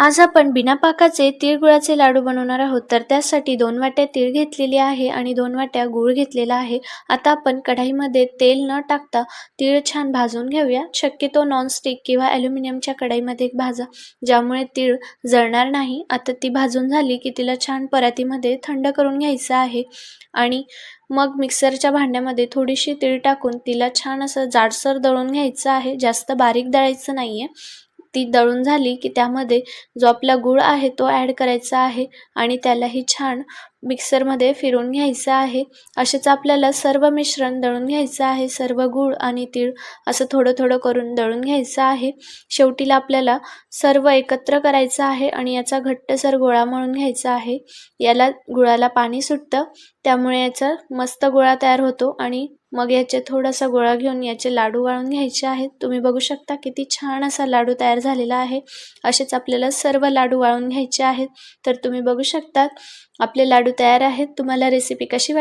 आज आपण बिना पाकाचे तिळगुळाचे लाडू बनवणार आहोत. तर त्यासाठी दोन वाट्या तीळ घेतलेली आहे आणि दोन वाट्या गूळ घेतलेला आहे. आता आपण कढाईमध्ये तेल न टाकता तीळ छान भाजून घेऊया. शक्यतो नॉनस्टिक किंवा ॲल्युमिनियमच्या कढाईमध्ये भाजा ज्यामुळे तीळ जळणार नाही. आता ती भाजून झाली की तिला छान परातीमध्ये थंड करून घ्यायचं आहे. आणि मग मिक्सरच्या भांड्यामध्ये थोडीशी तीळ टाकून तिला छान असं जाडसर दळून घ्यायचं आहे. जास्त बारीक दळायचं नाही आहे ती दळून झाली की त्यामध्ये जो आपला गूळ आहे तो ॲड करायचा आहे आणि त्यालाही छान मिक्सरमध्ये फिरून घ्यायचं आहे. असेच आपल्याला सर्व मिश्रण दळून घ्यायचं आहे. सर्व गूळ आणि तीळ असं थोडं थोडं करून दळून घ्यायचं आहे. शेवटीला आपल्याला सर्व एकत्र करायचं आहे आणि याचा घट्टसर गोळा मळून घ्यायचा आहे. याला गुळाला पाणी सुटतं. त्यामुळे याचा मस्त गोळा तयार होतो आणि मग याचे थोडासा गोळा घेऊन याचे लाडू वाळून घ्यायचे आहेत. तुम्ही बघू शकता किती छान असा लाडू तयार झालेला आहे. असेच आपल्याला सर्व लाडू वाळून घ्यायचे आहेत. तर तुम्ही बघू शकता आपले लाडू तयार आहेत. तुम्हाला रेसिपी कशी वाट